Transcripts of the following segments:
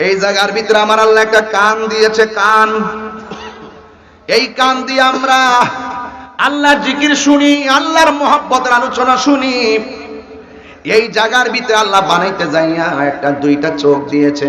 এই জায়গার ভিতরে আমার আল্লাহ একটা কান দিয়েছে, কান। এই কান দিয়ে আমরা আল্লাহ জিকির শুনি, আল্লাহর মোহাব্বতের আলোচনা শুনি। এই জায়গার ভিতরে আল্লাহ বানাইতে যাইয়া একটা, দুইটা চোখ দিয়েছে।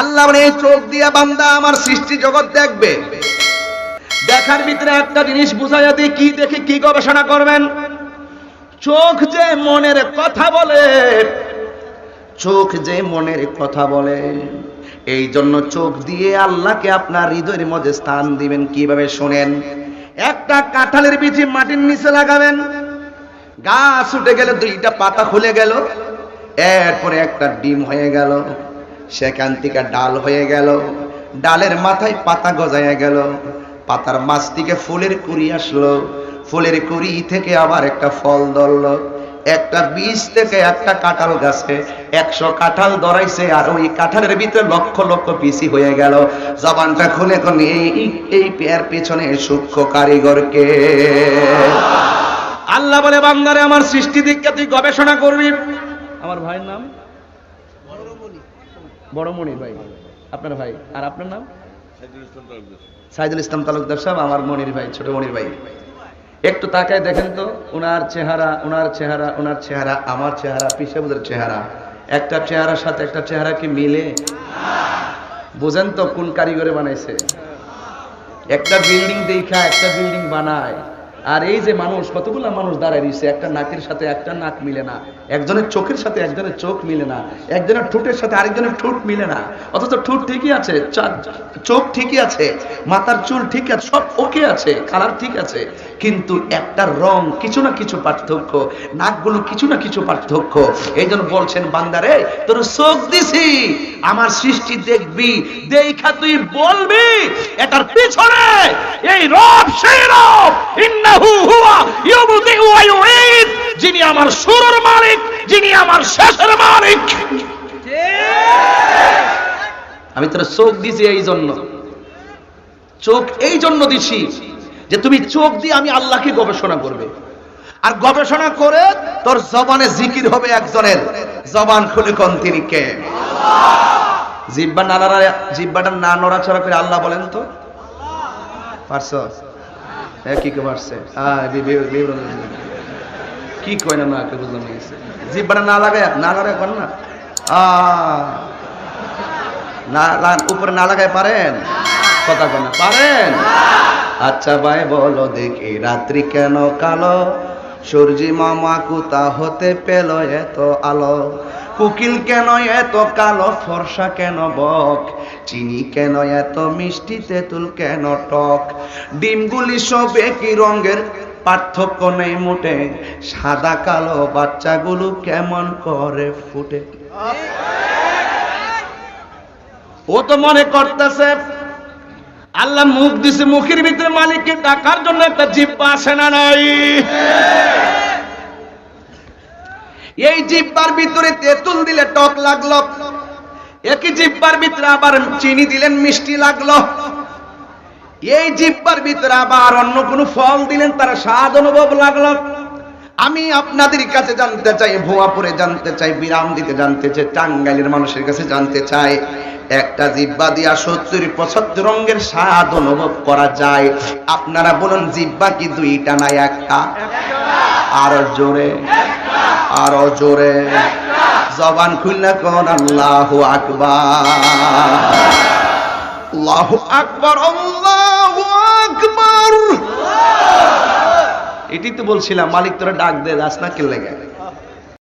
আল্লাহ এই চোখ দিয়া বান্দা আমার সৃষ্টি জগৎ দেখবে। দেখার ভিতরে একটা জিনিস বুঝাইয়া দিয়ে কি দেখে কি গবেষণা করবেন? চোখ যে মনের কথা বলে, চোখ যে মনের কথা বলে, এই জন্য চোখ দিয়ে আল্লাহকে আপনার হৃদয়ের মধ্যে স্থান দিবেন। কীভাবে শোনেন? একটা কাঁঠালের বিচি মাটির নিচে লাগাবেন। গাছ উঠে গেলে দুইটা পাতা খুলে গেল। এরপরে একটা ডিম হয়ে গেল। সেখান থেকে ডাল হয়ে গেল। ডালের মাথায় পাতা গজায় গেল। পাতার মাছ থেকে ফুলের কুড়ি আসলো। ফুলের কুড়ি থেকে আবার একটা ফল ধরলো। একটা বীজ থেকে একটা কাঁঠাল গাছে একশো কাঁঠাল ধরাইছে আর ওই কাঁঠালের ভিতরে লক্ষ লক্ষ পিসি হয়ে গেল। জবানটা খুলে কোন এই এই পেয়ার পেছনে সূক্ষ্ম কারিগরকে। আল্লাহ বলে বান্দারে আমার সৃষ্টি দিককে তুই গবেষণা করবি। আমার ভাইয়ের নাম? বড় মনির ভাই। আপনার ভাই। আর আপনার নাম? সাইদুল ইসলাম তালুকদার। সাহেব আমার মনির ভাই ছোট মনির ভাই। একটু তাকায় দেখেন তো ওনার চেহারা ওনার চেহারা ওনার চেহারা আমার চেহারা পিসাবুদের চেহারা। একটা চেহারার সাথে একটা চেহারা কি মিলে? বোঝেন তো কোন কারিগরে বানাইছে। একটা বিল্ডিং দেখা একটা বিল্ডিং বানায়। আর এই যে মানুষ, কতগুলা মানুষ দাঁড়ায় রয়েছে, একটা নাকের সাথে একটা নাক মিলে না, একজনের চোখের সাথে একজনের চোখ মিলে না, একজনের ঠোঁটের সাথে আরেকজনের ঠোঁট মিলে না, অথচ ঠোঁট ঠিকই আছে চোখ ঠিকই আছে, মাথার চুল ঠিক আছে, সব ওকে আছে, কালার ঠিক আছে, কিন্তু একটা রং কিছু না কিছু পার্থক্য, নাকগুলো কিছু না কিছু পার্থক্য। এই জন্য বলছেন, বান্দারে, তোর চোখ দিছি, আমার সৃষ্টি দেখবি, দেখা তুই বলবি, এটার পিছনে এই রব, সেই রব যিনি আমার শুরুর মালিক, যিনি আমার শেষের মালিক। আমি তোর চোখ দিছি এই জন্য চোখ এই জন্য দিছি যে তুমি চোখ দিয়ে আমি আল্লাহকে গবেষণা করবে। আর গবেষণা করে তোর জবানে জিকির হবে একজনের। জবান খুলে কোন তিনি কে? জিব্বা নাড়ারা জিব্বাটা না নড়াচড়া করে আল্লাহ বলেন তো? পারছ? হ্যাঁ কি কয় না না কে বুঝলাম জিব্বাটা না লাগায় না লাগায় পারেন না? না উপরে না লাগায় পারেন? কথা কয় পারেন? আচ্ছা ভাই, বলো দেখি, রাত্রি কেন কালো? সূর্যি মামা কুতা হতে পেল এত আলো। কুকিল কেন এত কালো, ফর্সা কেন বক? চিনি কেন এত মিষ্টি, তেঁতুল কেন টক? ডিমগুলি সব একই রঙের, পার্থক্য নেই মোটে। সাদা কালো বাচ্চাগুলো কেমন করে ফুটে? ও তো মনে করতেছে আল্লাহ মুখ দিছে, মুখের ভিতরে মালিককে টাকার জন্য একটা জিব্বা আসে না নাই? এই জিব্বার ভিতরে তেঁতুল দিলে টক লাগল। একই জিব্বার ভিতরে আবার চিনি দিলেন, মিষ্টি লাগল। এই জিব্বার ভিতরে আবার অন্য কোনো ফল দিলেন, তার স্বাদ অনুভব লাগল। আমি আপনাদের কাছে জানতে চাই, ভুয়াপুরে জানতে চাই, বিরাম দিতে জানতে চাই, টাঙ্গাইলের মানুষের কাছে জানতে চাই। একটা জিব্বা দিয়া সত্তর, পঁচাত্তর রঙের স্বাদ অনুভব করা যায়। আপনারা বলুন, জিব্বা কি দুইটা না একটা? আরও জোরে আরও জোরে। জবান খুললে কোন? আল্লাহ আকবার। আল্লাহু এটি তো বলছিলাম, মালিক তোরা ডাক দে দাস না কেলে গেলে।